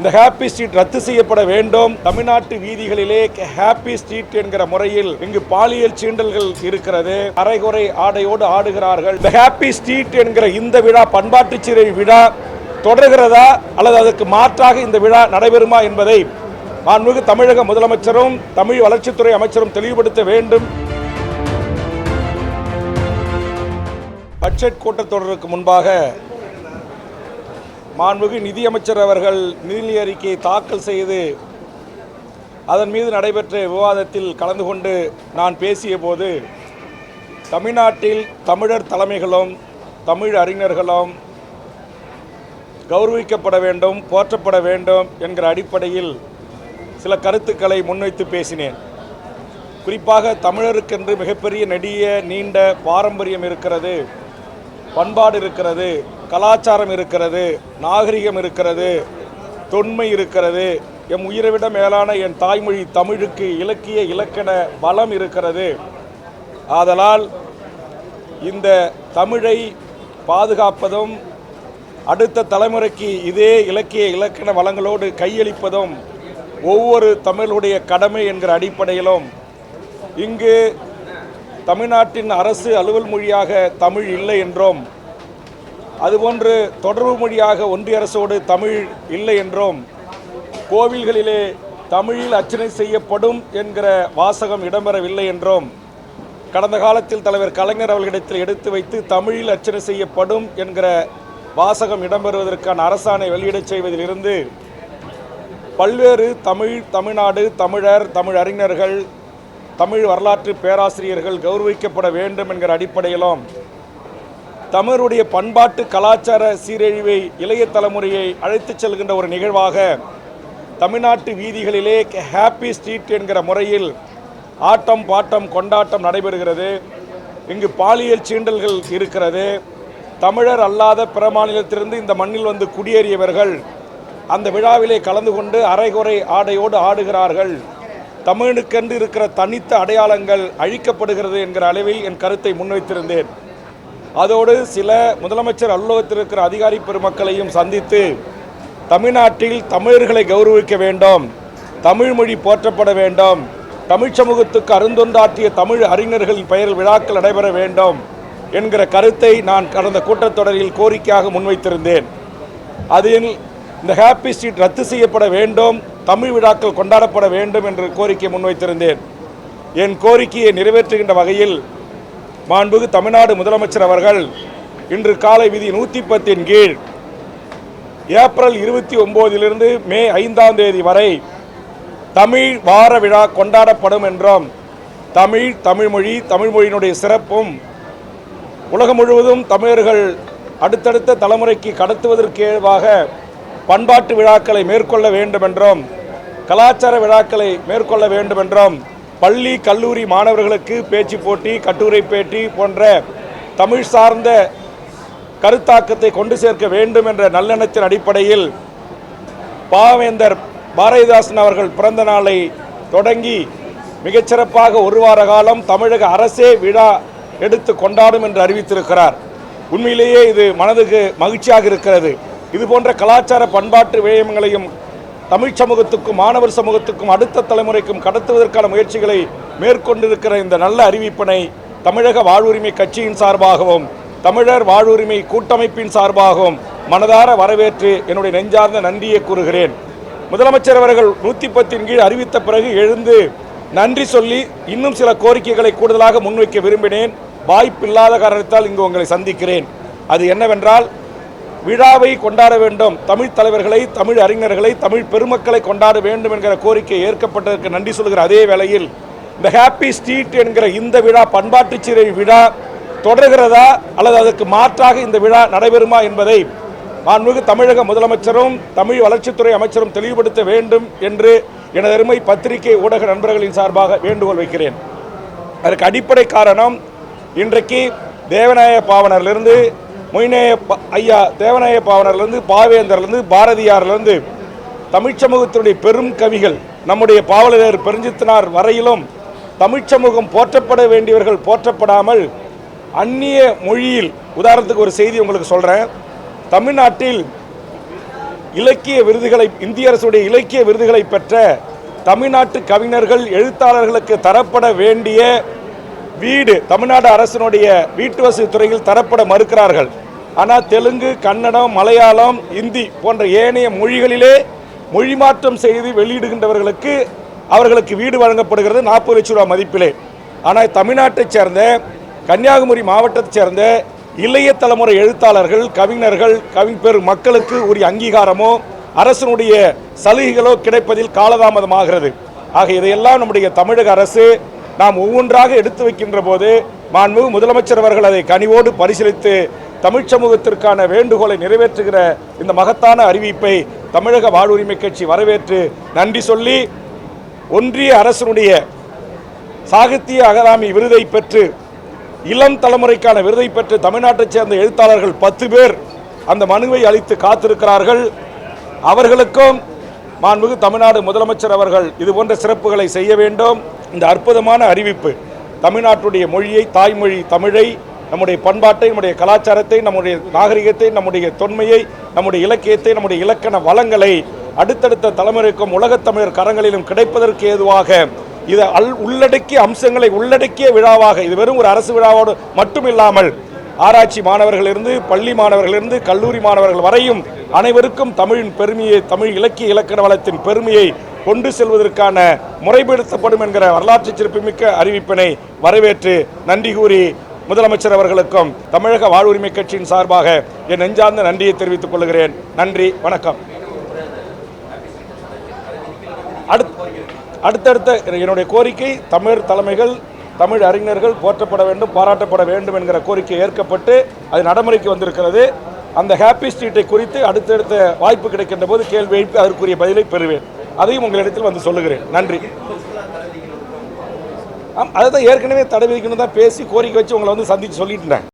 இந்த happy street ரத்து செய்யப்பட வேண்டும். தமிழ்நாட்டு வீதிகளிலே ஹாப்பி ஸ்ட்ரீட் என்கிற முறையில் இங்கு பாலியல் சீண்டல்கள் இருக்கிறது. அரைகுறை ஆடையோடு ஆடுகிறார்கள். இந்த ஹாப்பி ஸ்ட்ரீட் என்கிற இந்த விழா பண்பாட்டு சிறை விழா தொடர்கிறதா? அல்லது அதற்கு மாற்றாக இந்த விழா நடைபெறுமா என்பதை மாண்புமிகு தமிழக முதலமைச்சரும் தமிழ் வளர்ச்சித்துறை அமைச்சரும் தெளிவுபடுத்த வேண்டும். பட்ஜெட் கூட்டத்தொடருக்கு முன்பாக மாண்புமிகு நிதியமைச்சர் அவர்கள் நிதி அறிக்கையை தாக்கல் செய்து அதன் மீது நடைபெற்ற விவாதத்தில் கலந்து கொண்டு நான் பேசிய போது தமிழ்நாட்டில் தமிழர் தலைமைகளும் தமிழ் அறிஞர்களும் கௌரவிக்கப்பட வேண்டும் போற்றப்பட வேண்டும் என்கிற அடிப்படையில் சில கருத்துக்களை முன்வைத்து பேசினேன். குறிப்பாக தமிழருக்கென்று மிகப்பெரிய நெடிய நீண்ட பாரம்பரியம் இருக்கிறது பண்பாடு இருக்கிறது கலாச்சாரம் இருக்கிறது நாகரிகம் இருக்கிறது தொன்மை இருக்கிறது எம் உயிரை விட மேலான என் தாய்மொழி தமிழுக்கு இலக்கிய இலக்கண பலம் இருக்கிறது. ஆதலால் இந்த தமிழை பாதுகாப்பதும் அடுத்த தலைமுறைக்கு இதே இலக்கிய இலக்கண வளங்களோடு கையளிப்பதும் ஒவ்வொரு தமிழுடைய கடமை என்கிற அடிப்படையிலும் இங்கு தமிழ்நாட்டின் அரசு அலுவல் மொழியாக தமிழ் இல்லை என்றும் அதுபோன்று தொடர்பு மொழியாக ஒன்றிய அரசோடு தமிழ் இல்லை என்றும் கோவில்களிலே தமிழில் அர்ச்சனை செய்யப்படும் என்கிற வாசகம் இடம்பெறவில்லை என்றும் கடந்த காலத்தில் தலைவர் கலைஞர் அவர்களிடத்தில் எடுத்து வைத்து தமிழில் அர்ச்சனை செய்யப்படும் என்கிற வாசகம் இடம்பெறுவதற்கான அரசாணை வெளியிடச் செய்வதிலிருந்து பல்வேறு தமிழ் தமிழ்நாடு தமிழர் தமிழ் அறிஞர்கள் தமிழ் வரலாற்று பேராசிரியர்கள் கௌரவிக்கப்பட வேண்டும் என்கிற அடிப்படையிலும் தமிழருடைய பண்பாட்டு கலாச்சார சீரழிவை இளைய தலைமுறையை அழைத்துச் செல்கின்ற ஒரு நிகழ்வாக தமிழ்நாட்டு வீதிகளிலே ஹாப்பி ஸ்ட்ரீட் என்கிற முறையில் ஆட்டம் பாட்டம் கொண்டாட்டம் நடைபெறுகிறது. இங்கு பாலியல் சீண்டல்கள் இருக்கிறது. தமிழர் அல்லாத பிற மாநிலத்திலிருந்து இந்த மண்ணில் வந்து குடியேறியவர்கள் அந்த விழாவிலே கலந்து கொண்டு அரைகுறை ஆடையோடு ஆடுகிறார்கள். தமிழுக்கென்று இருக்கிற தனித்த அடையாளங்கள் அழிக்கப்படுகிறது என்கிற அளவில் என் கருத்தை முன்வைத்திருந்தேன். அதோடு சில முதலமைச்சர் அலுவலகத்தில் இருக்கிற அதிகாரி பெருமக்களையும் சந்தித்து தமிழ்நாட்டில் தமிழர்களை கௌரவிக்க வேண்டும் தமிழ் மொழி போற்றப்பட வேண்டும் தமிழ் சமூகத்துக்கு அருந்தொண்டாற்றிய தமிழ் அறிஞர்களின் பெயரில் விழாக்கள் நடைபெற வேண்டும் என்கிற கருத்தை நான் கடந்த கூட்டத்தொடரில் கோரிக்கையாக முன்வைத்திருந்தேன். அதில் இந்த ஹாப்பி ஸ்ட்ரீட் ரத்து செய்யப்பட வேண்டும் தமிழ் விழாக்கள் கொண்டாடப்பட வேண்டும் என்று கோரிக்கை முன்வைத்திருந்தேன். என் கோரிக்கையை நிறைவேற்றுகின்ற வகையில் மாண்புகு தமிழ்நாடு முதலமைச்சர் அவர்கள் இன்று காலை விதி நூற்றி பத்தின் கீழ் ஏப்ரல் இருபத்தி ஒம்போதிலிருந்து மே ஐந்தாம் தேதி வரை தமிழ் வார விழா கொண்டாடப்படும் என்றும் தமிழ் தமிழ்மொழி தமிழ்மொழியினுடைய சிறப்பும் உலகம் முழுவதும் தமிழர்கள் அடுத்தடுத்த தலைமுறைக்கு கடத்துவதற்கேவாக பண்பாட்டு விழாக்களை மேற்கொள்ள வேண்டும் என்றும் கலாச்சார விழாக்களை மேற்கொள்ள வேண்டும் என்றும் பள்ளி கல்லூரி மாணவர்களுக்கு பேச்சு போட்டி கட்டுரை பேட்டி போன்ற தமிழ் சார்ந்த கருத்தாக்கத்தை கொண்டு சேர்க்க வேண்டும் என்ற நல்லெண்ணத்தின் அடிப்படையில் பாவேந்தர் பாரதிதாசன் அவர்கள் பிறந்த நாளை தொடங்கி மிகச்சிறப்பாக ஒரு வார காலம் தமிழக அரசே விழா எடுத்து கொண்டாடும் என்று அறிவித்திருக்கிறார். உண்மையிலேயே இது மனதுக்கு மகிழ்ச்சியாக இருக்கிறது. இது போன்ற கலாச்சார பண்பாட்டு விடயங்களையும் தமிழ் சமூகத்துக்கும் மாணவர் சமூகத்துக்கும் அடுத்த தலைமுறைக்கும் கடத்துவதற்கான முயற்சிகளை மேற்கொண்டிருக்கிற இந்த நல்ல அறிவிப்பினை தமிழக வாழ்வுரிமை கட்சியின் சார்பாகவும் தமிழர் வாழ்வுரிமை கூட்டமைப்பின் சார்பாகவும் மனதார வரவேற்று என்னுடைய நெஞ்சார்ந்த நன்றியை கூறுகிறேன். முதலமைச்சர் அவர்கள் நூற்றி பத்தின் கீழ் அறிவித்த பிறகு எழுந்து நன்றி சொல்லி இன்னும் சில கோரிக்கைகளை கூடுதலாக முன்வைக்க விரும்பினேன். வாய்ப்பில்லாத காரணத்தால் இங்கு உங்களை சந்திக்கிறேன். அது என்னவென்றால் விழாவை கொண்டாட வேண்டும். தமிழ் தலைவர்களை தமிழ் அறிஞர்களை தமிழ் பெருமக்களை கொண்டாட வேண்டும் என்கிற கோரிக்கை ஏற்கப்பட்டதற்கு நன்றி சொல்கிற அதே வேளையில் இந்த ஹாப்பி ஸ்ட்ரீட் என்கிற இந்த விழா பண்பாட்டு சிறை விழா தொடர்கிறதா அல்லது அதற்கு மாற்றாக இந்த விழா நடைபெறுமா என்பதை மாண்புமிகு தமிழக முதலமைச்சரும் தமிழ் வளர்ச்சித்துறை அமைச்சரும் தெளிவுபடுத்த வேண்டும் என்று எனது அருமை பத்திரிகை ஊடக நண்பர்களின் சார்பாக வேண்டுகோள் வைக்கிறேன். அதற்கு அடிப்படை காரணம் இன்றைக்கு தேவநாய பாவனரிலிருந்து மொய்நேய ஐயா தேவநாய பாவனர்லேருந்து பாவேந்தர்லேருந்து பாரதியார்லேருந்து தமிழ் சமூகத்தினுடைய பெரும் கவிகள் நம்முடைய பாவலர் பெருஞ்சித்தனார் வரையிலும் தமிழ் சமூகம் போற்றப்பட வேண்டியவர்கள் போற்றப்படாமல் அந்நிய மொழியில் உதாரணத்துக்கு ஒரு செய்தி உங்களுக்கு சொல்கிறேன் தமிழ்நாட்டில் இலக்கிய விருதுகளை இந்திய அரசுடைய இலக்கிய விருதுகளை பெற்ற தமிழ்நாட்டு கவிஞர்கள் எழுத்தாளர்களுக்கு தரப்பட வேண்டிய வீடு தமிழ்நாடு அரசினுடைய வீட்டு வசதி துறையில் தரப்பட மறுக்கிறார்கள். ஆனால் தெலுங்கு கன்னடம் மலையாளம் இந்தி போன்ற ஏனைய மொழிகளிலே மொழி மாற்றம் செய்து வெளியிடுகின்றவர்களுக்கு அவர்களுக்கு வீடு வழங்கப்படுகிறது நாற்பது லட்சம் ரூபா மதிப்பிலே. ஆனால் தமிழ்நாட்டைச் சேர்ந்த கன்னியாகுமரி மாவட்டத்தைச் சேர்ந்த இளைய தலைமுறை எழுத்தாளர்கள் கவிஞர்கள் கவிப்பெரு மக்களுக்கு உரிய அங்கீகாரமோ அரசனுடைய சலுகைகளோ கிடைப்பதில் காலதாமதமாகிறது. ஆக இதையெல்லாம் நம்முடைய தமிழக அரசு நாம் ஒவ்வொன்றாக எடுத்து வைக்கின்ற போது மாண்புமிகு முதலமைச்சர் அவர்கள் அதை கனிவோடு பரிசீலித்து தமிழ்ச் சமூகத்திற்கான வேண்டுகோளை நிறைவேற்றுகிற இந்த மகத்தான அறிவிப்பை தமிழக வாழ்வுரிமை கட்சி வரவேற்று நன்றி சொல்லி ஒன்றிய அரசினுடைய சாகித்ய அகாதமி விருதை பெற்று இளம் தலைமுறைக்கான விருதை பெற்று தமிழ்நாட்டைச் சேர்ந்த எழுத்தாளர்கள் பத்து பேர் அந்த மனுவை அளித்து காத்திருக்கிறார்கள். அவர்களுக்கும் மாண்புமிகு தமிழ்நாடு முதலமைச்சர் அவர்கள் இது போன்ற சிறப்புகளை செய்ய வேண்டும். இந்த அற்புதமான அறிவிப்பு தமிழ்நாட்டுடைய மொழியை தாய்மொழி தமிழை நம்முடைய பண்பாட்டை நம்முடைய கலாச்சாரத்தை நம்முடைய நாகரிகத்தை நம்முடைய தொன்மையை நம்முடைய இலக்கியத்தை நம்முடைய இலக்கண வளங்களை அடுத்தடுத்த தலைமுறைக்கும் உலகத் தமிழர் கரங்களிலும் கிடைப்பதற்கு ஏதுவாக இது அல் உள்ளடக்கிய அம்சங்களை உள்ளடக்கிய விழாவாக இது வெறும் ஒரு அரசு விழாவோடு மட்டும் இல்லாமல் ஆராய்ச்சி மாணவர்களிலிருந்து பள்ளி மாணவர்களிலிருந்து கல்லூரி மாணவர்கள் வரையும் அனைவருக்கும் தமிழின் பெருமையை தமிழ் இலக்கிய இலக்கண வளத்தின் பெருமையை கொண்டு செல்வதற்கான முறைப்படுத்தப்படும் என்கிற வரலாற்று சிறப்புமிக்க அறிவிப்பினை வரவேற்று நன்றி கூறி முதலமைச்சர் அவர்களுக்கும் தமிழக வாழ்வுரிமை கட்சியின் சார்பாக என் நெஞ்சார்ந்த நன்றியை தெரிவித்துக் கொள்கிறேன். நன்றி வணக்கம். அடுத் அடுத்தடுத்த என்னுடைய கோரிக்கை தமிழ் தலைமைகள் தமிழ் அறிஞர்கள் போற்றப்பட வேண்டும் பாராட்டப்பட வேண்டும் என்கிற கோரிக்கை ஏற்கப்பட்டு அது நடைமுறைக்கு வந்திருக்கிறது. அந்த ஹாப்பி ஸ்ட்ரீட்டை குறித்து அடுத்தடுத்த வாய்ப்பு கிடைக்கின்ற போது கேள்வி எழுப்பி அதற்குரிய பதிலை பெறுவேன். அதையும் உங்களிடத்தில் வந்து சொல்லுகிறேன். நன்றி. அதை தான் ஏற்கனவே தடை விதிக்கணும் தான் பேசி கோரிக்கை வச்சு உங்களை வந்து சந்தித்து சொல்லிட்டேன்